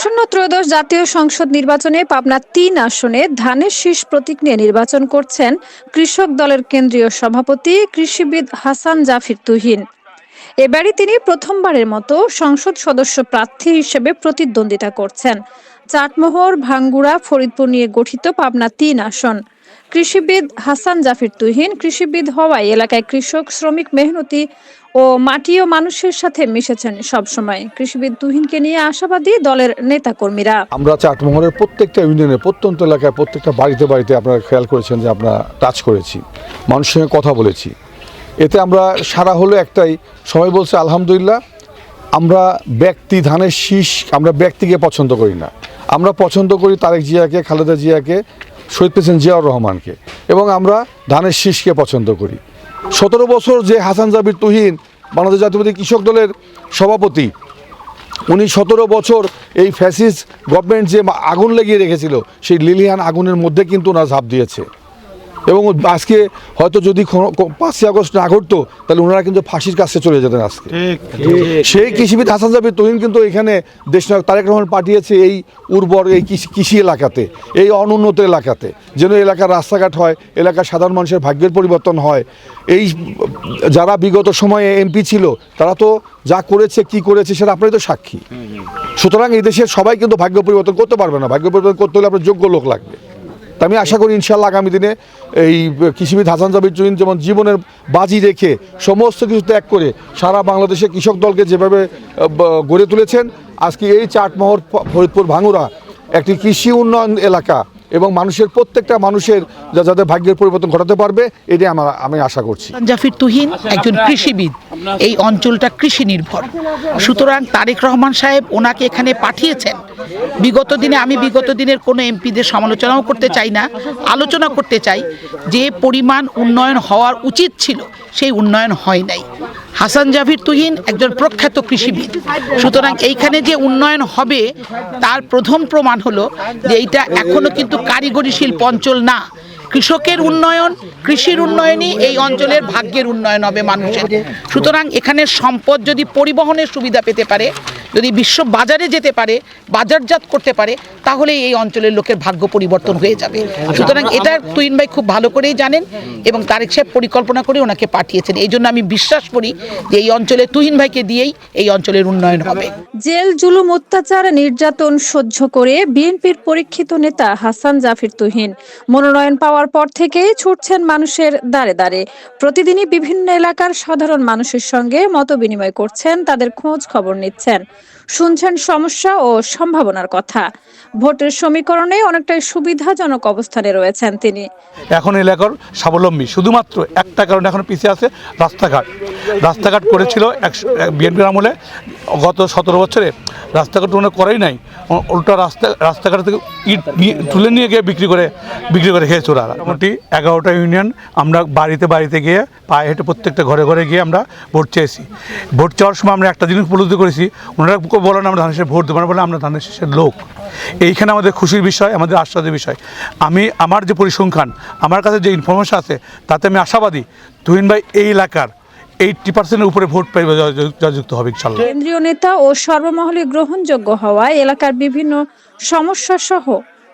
আসন্ন ত্রয়োদশ জাতীয় সংসদ নির্বাচনে পাবনা তিন আসনে ধানের শীষ প্রতীক নিয়ে নির্বাচন করছেন কৃষক দলের কেন্দ্রীয় সভাপতি কৃষিবিদ হাসান জাফির তুহিন। এবারই তিনি প্রথমবারের মতো সংসদ সদস্য প্রার্থী হিসেবে প্রতিদ্বন্দ্বিতা করছেন। চাটমোহর, ভাঙ্গুড়া, ফরিদপুর নিয়ে গঠিত পাবনা তিন আসন। কৃষিবিদ হাসান জাফির তুহিন, কৃষিবিদ হওয়ায় এলাকায় কৃষক, শ্রমিক মেহনতি ও মাটি ও মানুষের সাথে মিশেছেন সবসময়। কৃষিবিদ তুহিনকে নিয়ে আশাবাদী দলের নেতাকর্মীরা। আমরা চাটমোহরের প্রত্যেকটা ইউনিয়নে, প্রত্যন্ত এলাকায়, প্রত্যেকটা বাড়িতে বাড়িতে আপনারা খেয়াল করেছেন যে আমরা টাচ করেছি, মানুষের সঙ্গে কথা বলেছি। এতে আমরা সারা হলো একটাই, সবাই বলছে আলহামদুলিল্লাহ, আমরা ব্যক্তি ধানের শীষ, আমরা ব্যক্তিকে পছন্দ করি না। আমরা পছন্দ করি তারেক জিয়াকে, খালেদা জিয়াকে, শহীদ প্রেসিডেন্ট জিয়াউর রহমানকে। এবং আমরা ধানের শীষকে পছন্দ করি। সতেরো বছর যে হাসান জাবির তুহিন বাংলাদেশ জাতীয়বাদী কৃষক দলের সভাপতি, উনি সতেরো বছর এই ফ্যাসিস গভর্নমেন্ট যে আগুন লাগিয়ে রেখেছিল, সেই লিলিহান আগুনের মধ্যে কিন্তু ওনার ঝাঁপ দিয়েছে। এবং আজকে হয়তো যদি পাঁচই আগস্ট না ঘটতো তাহলে ওনারা কিন্তু ফাঁসির কাছে চলে যেতেন আজকে। সেই কৃষিবিদ হাসান জাবির তুহিন কিন্তু এখানে দেশনায়ক তারেক রহমান পাঠিয়েছে এই উর্বর এই কৃষি কৃষি এলাকাতে এই অনুন্নত এলাকাতে যেন এলাকার রাস্তাঘাট হয় এলাকার সাধারণ মানুষের ভাগ্যের পরিবর্তন হয়। এই যারা বিগত সময়ে এমপি ছিল তারা তো যা করেছে কি করেছে সেটা আপনারই তো সাক্ষী। সুতরাং এই দেশের সবাই কিন্তু ভাগ্য পরিবর্তন করতে পারবে না। ভাগ্য পরিবর্তন করতে হলে আপনার যোগ্য লোক লাগবে। তা আমি আশা করি ইনশাল্লাহ আগামী দিনে এই কৃষিবিদ হাসান জাবির জুইন যেমন জীবনের বাজি রেখে সমস্ত কিছু ত্যাগ করে সারা বাংলাদেশে কৃষক দলকে যেভাবে গড়ে তুলেছেন, আজকে এই চাটমহর ফরিদপুর ভাঙুরা একটি কৃষি উন্নয়ন এলাকা। এবং মানুষের প্রত্যেকটা মানুষের যাদের ভাগ্যের পরিবর্তন ঘটাতে পারবে, এটাই আমার, আমি আশা করছি। জাফির তুহিন একজন কৃষিবিদ। এই অঞ্চলটা কৃষি নির্ভর সুতরাং তারেক রহমান সাহেব ওনাকে এখানে পাঠিয়েছেন। বিগত দিনে আমি বিগত দিনের কোনো এমপিদের সমালোচনাও করতে চাই না, আলোচনা করতে চাই। যে পরিমাণ উন্নয়ন হওয়ার উচিত ছিল, সেই উন্নয়ন হয় নাই। হাসান জাভির তুহিন একজন প্রখ্যাত কৃষিবিদ। সুতরাং এইখানে যে উন্নয়ন হবে, তার প্রথম প্রমাণ হলো যে এইটা এখনও কিন্তু কারিগরি শিল্প অঞ্চল না। কৃষকের উন্নয়ন, কৃষির উন্নয়নই এই অঞ্চলের ভাগ্যের উন্নয়ন হবে মানুষের। সুতরাং এখানে সম্পদ যদি পরিবহনের সুবিধা পেতে পারে যদি বিশ্ব বাজারে যেতে পারে বাজারজাত করতে পারে তাহলে এই অঞ্চলের লোকের ভাগ্য পরিবর্তন হয়ে যাবে। সুতরাং এটা তুইন ভাই খুব ভালো করেই জানেন এবং তারেক সাহেব পরিকল্পনা করে ওনাকে পাঠিয়েছেন। এই জন্য আমি বিশ্বাস করি যে এই অঞ্চলে তুহিন ভাইকে দিয়েই এই অঞ্চলের উন্নয়ন হবে। জেল জুলুম অত্যাচার নির্যাতন সহ্য করে বিএনপির পরীক্ষিত নেতা হাসান জাফির তুহিন মনোনয়ন পাওয়ার পর থেকেই ছুটছেন মানুষের দাঁড়ে দাঁড়ে প্রতিদিনই বিভিন্ন এলাকার সাধারণ মানুষের সঙ্গে মত বিনিময় করছেন তাদের খোঁজ খবর নিচ্ছেন। শুনছেন সমস্যা ও সম্ভাবনার কথা। ভোটের সমীকরণে অনেকটাই সুবিধাজনক অবস্থানে রয়েছেন তিনি। এখন এলাকার স্বাবলম্বী, শুধুমাত্র একটা কারণে এখন পিছিয়ে আছে রাস্তাঘাট। রাস্তাঘাট করেছিল এক বিএনপির আমলে গত সতেরো বছরে। রাস্তাঘাট মনে করেই নাই। উল্টা রাস্তা, রাস্তাঘাট থেকে ইট তুলে নিয়ে গিয়ে বিক্রি করে বিক্রি করে খেয়েছে ওরা। মোটামুটি এগারোটা ইউনিয়ন, আমরা বাড়িতে বাড়িতে গিয়ে পায়ে হেঁটে প্রত্যেকটা ঘরে ঘরে গিয়ে আমরা ভোট চেয়েছি। ভোট চাওয়ার সময় আমরা একটা জিনিস উপলব্ধি করেছি, ওনারা বলেন আমরা ধানের ভোট দেবো না, বলে আমরা ধানের শেষের লোক। এইখানে আমাদের খুশির বিষয়, আমাদের আশ্বাদের বিষয়। আমি, আমার যে পরিসংখ্যান, আমার কাছে যে ইনফরমেশন আছে, তাতে আমি আশাবাদী। তুহিন ভাই, এই এলাকার এইটটি পার্সেন্টের উপরে ভোট পাইবে যুক্ত হবে ইনশাল্লাহ কেন্দ্রীয় নেতা ও সর্বমহলে গ্রহণযোগ্য হওয়ায় এলাকার বিভিন্ন সমস্যা সহ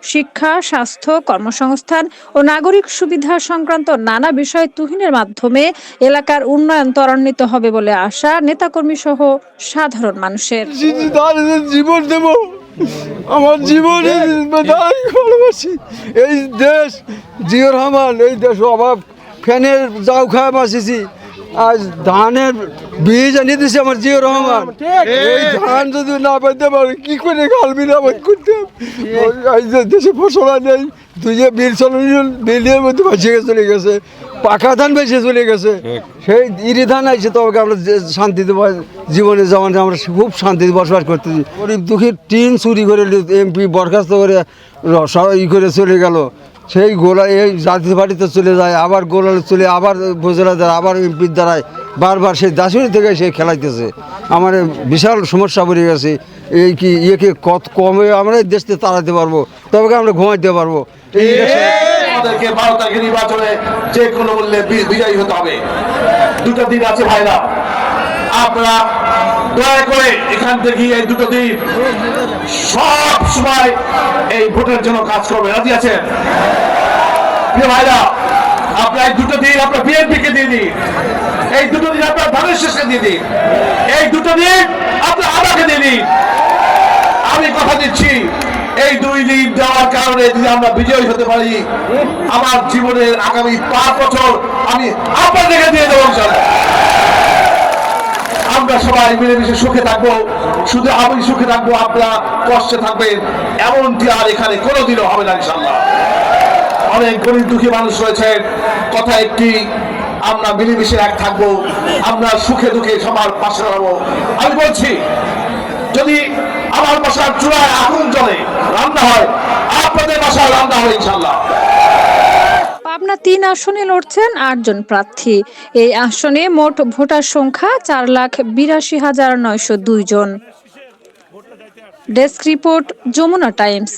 শিক্ষা স্বাস্থ্য কর্মসংস্থান ও নাগরিক সুবিধা সংক্রান্ত নানা বিষয় তুহিনের মাধ্যমে এলাকার উন্নয়ন ত্বরান্বিত হবে বলে আশা নেতাকর্মী সহ সাধারণ মানুষের। জীবন দেব। আমার জীবনে ভালোবাসি। এই দেশ জিও রহমান এই দেশ অভাব। ফ্যানের যাও খায় বাঁচেছি আজ ধানের বীজ এনে দিছে আমার জিও রহমান। এই ধান যদি না পাইতে পারে কি করে গাল বিরাবাদ করতে এই যে দেশে ফসল নেই তুই যে বীর চলন বিলের মধ্যে ভাসিয়ে চলে গেছে পাকা ধান বেঁচে চলে গেছে। সেই ইরি ধান আইছে তবে আমরা যে শান্তিতে জীবনে যেমন আমরা খুব শান্তিতে বসবাস করতেছি গরিব দুঃখী টিন চুরি করে এমপি বরখাস্ত করে ই করে চলে গেল। সেই গোলা এই জাতীয় পার্টিতে চলে যায়, আবার গোলালে চলে, আবার উপজেলা দ্বারা, আবার এমপির দ্বারায় বারবার সেই দাসুরি থেকে সে খেলাইতেছে। আমার বিশাল সমস্যা পড়ে গেছে। এই কি ইয়েকে কত কমে আমরা দেশতে তাড়াতে পারব, তবে আমরা ঘুমাইতে পারব? নির্বাচনে যে কোনো মূল্যে বিজয়ী হতে হবে। দুটো দিন আছে ভাইরা। আপনারা দয়া করে এখান থেকে এই দুটো দিন সব সময় এই ভোটের জন্য কাজ করবে রাজি আছেন? ভাইরা, আপনার এই দুটো দিন আপনার বিএনপি কে দিয়ে দিন। এই দুটো দিন আপনার ধানের শেষকে দিয়ে দিন। এই দুটো দিন আপনার আমাকে দিয়ে দিন। আমি কথা দিচ্ছি, এই দুই দিন দেওয়ার কারণে যদি আমরা বিজয়ী হতে পারি, আমার জীবনের আগামী পাঁচ বছর আমি আপনাদেরকে দিয়ে দেবো। আমরা সবাই মিলেমিশে সুখে থাকব, শুধু আমি সুখে থাকব, আপনারা কষ্টে থাকবেন, এমনটি আর এখানে কোনোদিনও হবে না ইনশাল্লাহ অনেক গরিব দুঃখী মানুষ রয়েছেন কথা একটি, আমরা মিলেমিশে এক থাকব, আমরা সুখে দুঃখে সবার পাশে দাঁড়াবো। আমি বলছি, যদি আমার বাসার চূড়ায় আগুন জ্বলে, রান্না হয়, আপনাদের বাসায় রান্না হয় ইনশাল্লাহ পাবনা তিন আসনে লড়ছেন আটজন প্রার্থী। এই আসনে মোট ভোটার সংখ্যা চার লাখ বিরাশি হাজার নয়শো দুই জন। Desk report Jamuna Times.